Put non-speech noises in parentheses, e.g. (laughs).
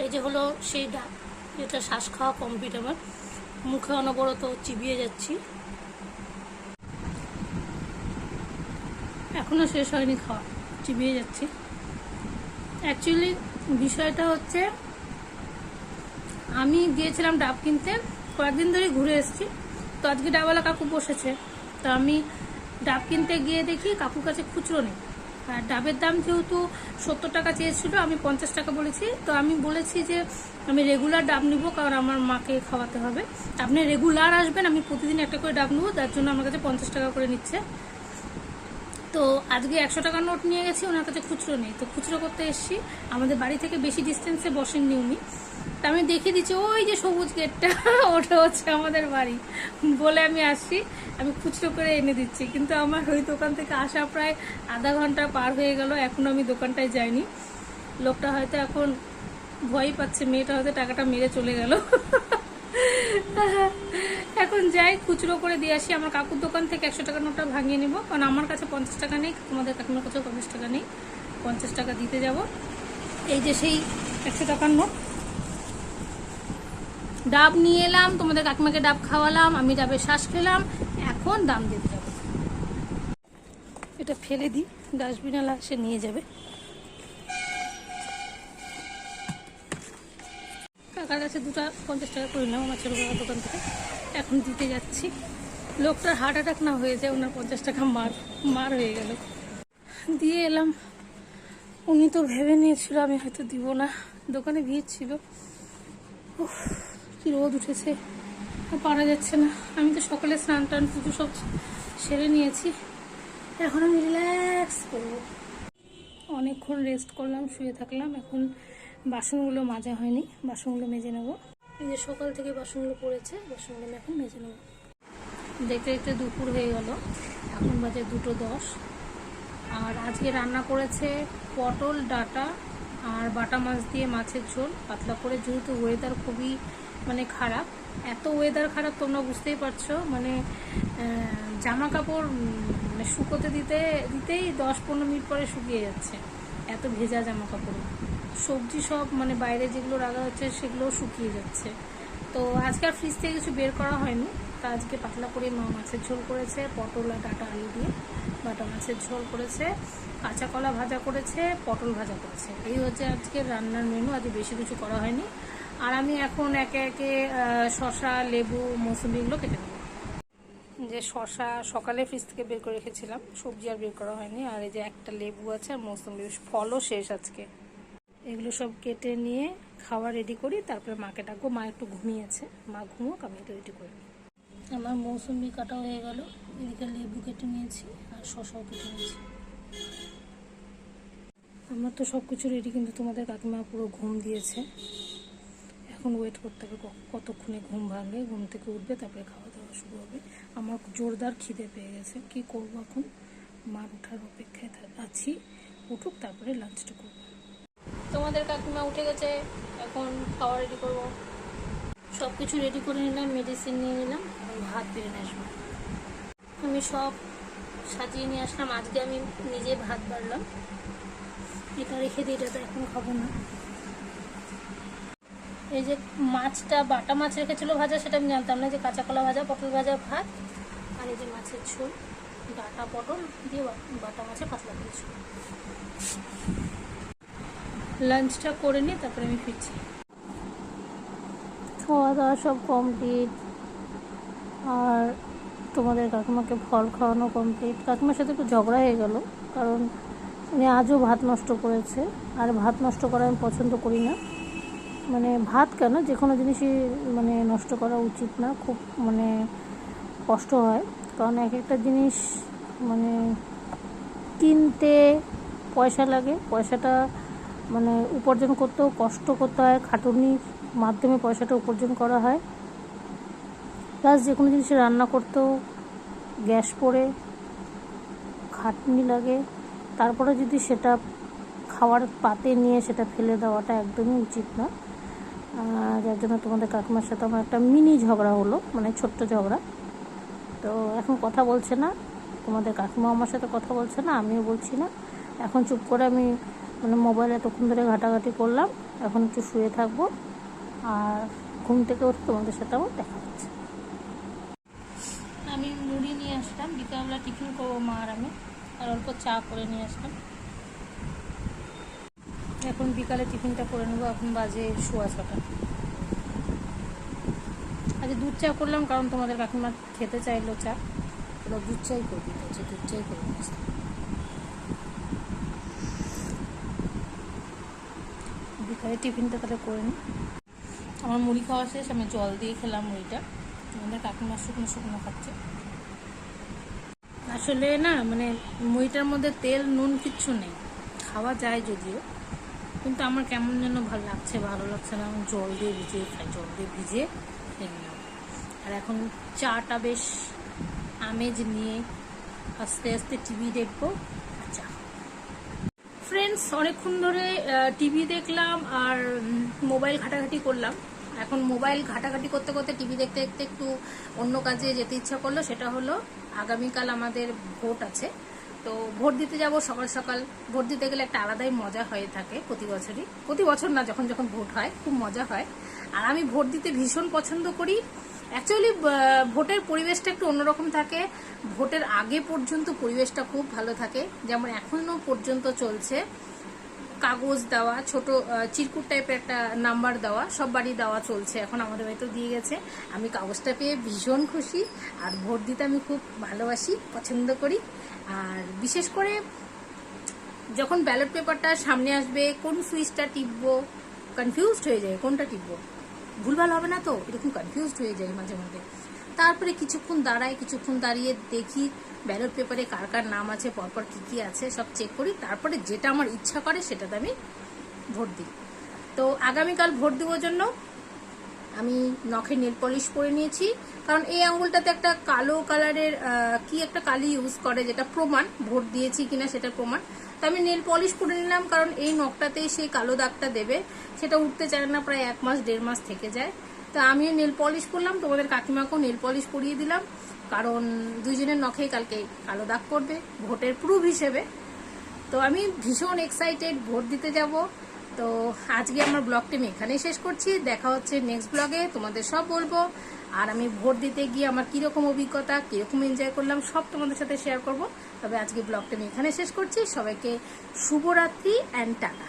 এই যে হলো সেই ডাব, যেটা শ্বাস খাওয়া কমপ্লিট আমার। মুখে অনবরত চিবিয়ে যাচ্ছি। এখনও শেষ হয়নি খাওয়া, চিবিয়ে যাচ্ছি। অ্যাকচুয়ালি বিষয়টা হচ্ছে, আমি গিয়েছিলাম ডাব কিনতে, কয়েকদিন ধরে ঘুরে এসেছি। তো আজকে ডাবওয়ালা কাকু বসেছে। তো আমি ডাব কিনতে গিয়ে দেখি কাকুর কাছে খুচরো নেই। ডাবের দাম যেহেতু সত্তর টাকা চেয়েছিল, আমি পঞ্চাশ টাকা বলেছি। তো আমি বলেছি যে আমি রেগুলার ডাব নিব, কারণ আমার মাকে খাওয়াতে হবে। আপনি রেগুলার আসবেন, আমি প্রতিদিন একটা করে ডাব নেব, তার জন্য আমার কাছে পঞ্চাশ টাকা করে নিচ্ছে। তো আজকে একশো টাকার নোট নিয়ে গেছি, ওনার কাছে খুচরো নেই। তো খুচরো করতে এসেছি। আমাদের বাড়ি থেকে বেশি ডিস্টেন্সে বসেননি উনি। তা আমি দেখিয়ে দিচ্ছি, ওই যে সবুজ গেটটা (laughs) ওটা হচ্ছে আমাদের বাড়ি। বলে আমি আসছি, আমি খুচরো করে এনে দিচ্ছি। কিন্তু আমার ওই দোকান থেকে আসা প্রায় আধা ঘণ্টা পার হয়ে গেল, এখনও আমি দোকানটায় যাইনি। লোকটা হয়তো এখন ভয়ই পাচ্ছে, মেয়েটা হয়তো টাকাটা মেরে চলে গেল। (laughs) এখন যাই, খুচরো করে দিয়ে আসি। আমার কাকুর দোকান থেকে একশো টাকার নোটটা ভাঙিয়ে নিব। কারণ আমার কাছে পঞ্চাশ টাকা নেই, তোমাদের কাকিমার কাছেও পঞ্চাশ টাকা নেই। পঞ্চাশ টাকা দিতে যাব। এই যে সেই একশো টাকার নোট। ডাব নিয়ে এলাম, তোমাদের কাকিমাকে ডাব খাওয়ালাম, আমি ডাবের শ্বাস খেলাম। এখন দাম দিতে যাব। এটা ফেলে দিই ডাস্টবিনালা সে নিয়ে যাবে। কাকার কাছে দুটা পঞ্চাশ টাকা করে নাও, আমার ছোটো দোকান থেকে। এখন দিতে যাচ্ছি। লোকটার হার্ট অ্যাটাক না হয়ে যায়, ওনার পঞ্চাশ টাকা মার মার হয়ে গেল। দিয়ে এলাম। উনি তো ভেবে নিয়েছিল আমি হয়তো দিব না। দোকানে ভিড় ছিল। কি রোদ উঠেছে। পারা যাচ্ছে না। আমি তো সকালে স্নান টান, পুজো সব সেরে নিয়েছি। এখন আমি রিল্যাক্স করব। অনেকক্ষণ রেস্ট করলাম, শুয়ে থাকলাম। এখন বাসনগুলো মাজা হয়নি। বাসনগুলো মেজে নেব। এই যে সকাল থেকে বাসনগুলো পড়েছে, বাসনগুলো আমি এখন মেজে নেব। দেখতে দেখতে দুপুর হয়ে গেল। এখন বাজে দুটো দশ। আর আজকে রান্না করেছে পটল, ডাটা আর বাটা মাছ দিয়ে মাছের ঝোল। পাতলা করে যেহেতু ওয়েদার খুবই মানে খারাপ, এত ওয়েদার খারাপ তোমরা বুঝতেই পারছ। মানে জামা কাপড় মানে শুকোতে দিতে, দিতেই দশ পনেরো মিনিট পরে শুকিয়ে যাচ্ছে, এত ভেজা জামা কাপড় সবজি সব মানে বাইরে যেগুলো রাখা হচ্ছে সেগুলো শুকিয়ে যাচ্ছে। তো আজকে আর ফ্রিজ থেকে কিছু বের করা হয়নি। তা আজকে পাতলা করে মা মাছের ঝোল করেছে, পটল আর ডাটা আলু দিয়ে। বাটা মাছের ঝোল করেছে, কাঁচা কলা ভাজা করেছে, পটল ভাজা করেছে। এই হচ্ছে আজকে রান্নার মেনু আজকে বেশি কিছু করা হয়নি। আর আমি এখন একে একে শসা, লেবু, মৌসুমি এগুলো কেটে নেব। যে শসা সকালে ফ্রিজ থেকে বের করে রেখেছিলাম, সবজি আর বের করা হয়নি। আর এই যে একটা লেবু আছে আর মৌসুমি, ফলও শেষ আজকে। এগুলো সব কেটে নিয়ে খাওয়া রেডি করি তারপরে মাকে ডাকবো। মা একটু ঘুমিয়েছে। মা ঘুমোক আমি এটা রেডি করি আমার মৌসুমি কাটা হয়ে গেল। এদিকে লেবু কেটে নিয়েছি আর শসাও কেটে নিয়েছি। আমার তো সব কিছু রেডি কিন্তু তোমাদের কাকিমা পুরো ঘুম দিয়েছে। এখন ওয়েট করতে হবে ক- কতক্ষণে ঘুম ভাঙবে ঘুম থেকে উঠবে তারপরে খাওয়া দাওয়া শুরু হবে। আমার জোরদার খিদে পেয়ে গেছে। কি করব এখন? মার ওঠার অপেক্ষায় আছি। উঠুক তারপরে লাঞ্চটা করব। তোমাদের কাকিমা উঠে গেছে, এখন খাওয়া রেডি করব। সব কিছু রেডি করে নিলাম মেডিসিন নিয়ে নিলাম, এখন ভাত বেড়ে নিয়ে আসব। আমি সব সাজিয়ে নিয়ে আসলাম। আজকে আমি নিজে ভাত বাড়লাম। এটা রেখে দিই এটা তো এখন খাব না। এই যে মাছটা, বাটা মাছ রেখেছিল ভাজা, সেটা আমি জানতাম না যে কাঁচা কলা ভাজা, পটল ভাজা, ভাত, আর এই যে মাছের ঝোল ডাটা পটল দিয়ে বাটা মাছে পাতলা করেছিল লাঞ্চটা করে নিই তারপরে আমি ফিরছি। খাওয়া দাওয়া সব কমপ্লিট আর তোমাদের কাকিমাকে ফল খাওয়ানো কমপ্লিট কাকিমার সাথে একটু ঝগড়া হয়ে গেল, কারণ উনি আজও ভাত নষ্ট করেছে। আর ভাত নষ্ট করা আমি পছন্দ করি না। মানে ভাত কেন? যে কোনো জিনিসই মানে নষ্ট করা উচিত না। খুব মানে কষ্ট হয়। কারণ এক একটা জিনিস মানে কিনতে পয়সা লাগে। পয়সাটা মানে উপার্জন করতেও কষ্ট করতে হয় খাটুনির মাধ্যমে পয়সাটা উপার্জন করা হয়। প্লাস যে কোনো জিনিসে রান্না করতেও গ্যাস পড়ে, খাটনি লাগে। তারপরে যদি সেটা খাওয়ার পাতে নিয়ে সেটা ফেলে দেওয়াটা একদমই উচিত না। যার জন্য তোমাদের কাকিমার সাথে আমার একটা মিনি ঝগড়া হলো মানে ছোট্ট ঝগড়া। তো এখন কথা বলছে না। তোমাদের কাকিমা আমার সাথে কথা বলছে না, আমিও বলছি না। এখন চুপ করে আমি মানে মোবাইল এতক্ষণ ধরে ঘাটাঘাটি করলাম এখন একটু শুয়ে থাকব আর ঘুম থেকে উঠে তোমাদের সাথে আমার দেখা হচ্ছে। আমি মুড়ি নিয়ে আসলাম বিকালবেলা টিফিন করব মা আর আমি আর অল্প চা করে নিয়ে আসলাম। এখন বিকালে টিফিনটা করে নেব এখন বাজে শোয়া ছটা। আজকে দুধ চা করলাম কারণ তোমাদের কাকিমা খেতে চাইলো চা। এবার দুধ চাই করে দিতে দুধ চাই করে বিকালে টিফিনটা তাহলে করে নিই আমার মুড়ি খাওয়া শেষ আমি জল দিয়ে খেলাম মুড়িটা। আমাদের কাকিমা শুকনো শুকনো খাচ্ছে। আসলে না মানে মুড়িটার মধ্যে তেল নুন কিচ্ছু নেই। খাওয়া যায় যদিও কিন্তু আমার কেমন যেন ভালো লাগছে ভালো লাগছে না। আমি জল দিয়ে ভিজিয়ে খাই জল দিয়ে ভিজিয়ে খেয়ে নিলাম। আর এখন চাটা বেশ আমেজ নিয়ে আস্তে আস্তে টিভি দেখব। ফ্রেন্ডস অনেকক্ষণ ধরে টিভি দেখলাম আর মোবাইল ঘাটাঘাটি করলাম। এখন মোবাইল ঘাটাঘাটি করতে করতে টিভি দেখতে দেখতে একটু অন্য কাজে যেতে ইচ্ছা করল, সেটা হলো আগামীকাল আমাদের ভোট আছে। তো ভোট দিতে যাব সকাল সকাল। ভোট দিতে গেলে একটা আলাদাই মজা হয়ে থাকে প্রতি বছরই। প্রতি বছর না, যখন যখন ভোট হয়, খুব মজা হয়। আর আমি ভোট দিতে ভীষণ পছন্দ করি। অ্যাকচুয়ালি ভোটের পরিবেশটা একটু অন্যরকম থাকে। ভোটের আগে পর্যন্ত পরিবেশটা খুব ভালো থাকে। যেমন এখনও পর্যন্ত চলছে। কাগজ দেওয়া, ছোট চিরকুট টাইপের একটা নাম্বার দেওয়া, সব বাড়ি দেওয়া চলছে। এখন আমাদের বাড়িতেও দিয়ে গেছে। আমি কাগজটা পেয়ে ভীষণ খুশি। আর ভোট দিতে আমি খুব ভালোবাসি, পছন্দ করি। আর বিশেষ করে যখন ব্যালট পেপারটা সামনে আসবে, কোন সুইচটা টিপবো কনফিউজড হয়ে যায় কোনটা টিপবো? ভুলভাল হবে না তো? এরকম কনফিউজড হয়ে যায় মাঝে মাঝে তারপরে কিছুক্ষণ দাঁড়াই, কিছুক্ষণ দাঁড়িয়ে দেখি ব্যালট পেপারে কার কার নাম আছে, পরপর কী কী আছে, সব চেক করি। তারপরে যেটা আমার ইচ্ছা করে সেটাতে আমি ভোট দিই। তো আগামীকাল ভোট দেওয়ার জন্য আমি নখে নেল পলিশ করে নিয়েছি। কারণ এই আঙ্গুলটাতে একটা কালো কালারের কি একটা কালি ইউজ করে যেটা প্রমাণ, ভোট দিয়েছি কিনা সেটা প্রমাণ। তো আমি নেল পলিশ করে নিলাম কারণ এই নখটাতেই সেই কালো দাগটা দেবে। সেটা উঠতে চায় না, প্রায় এক মাস, দেড় মাস থেকে যায়। তো আমিও নেল পলিশ করলাম, তোমাদের কাকিমাকেও নেল পলিশ করিয়ে দিলাম। কারণ দুইজনের নখেই কালকে কালো দাগ পড়বে, ভোটের প্রুফ হিসেবে। তো আমি ভীষণ এক্সাইটেড ভোট দিতে যাব। তো আজকে আমার ব্লগটি আমি এখানেই শেষ করছি। দেখা হচ্ছে নেক্সট ব্লগে তোমাদের সব বলব। আর আমি ভোট দিতে গিয়ে আমার কীরকম অভিজ্ঞতা, কীরকম এনজয় করলাম, সব তোমাদের সাথে শেয়ার করব। তবে আজকে ব্লগটা আমি এখানে শেষ করছি। সবাইকে শুভরাত্রি অ্যান্ড টাটা।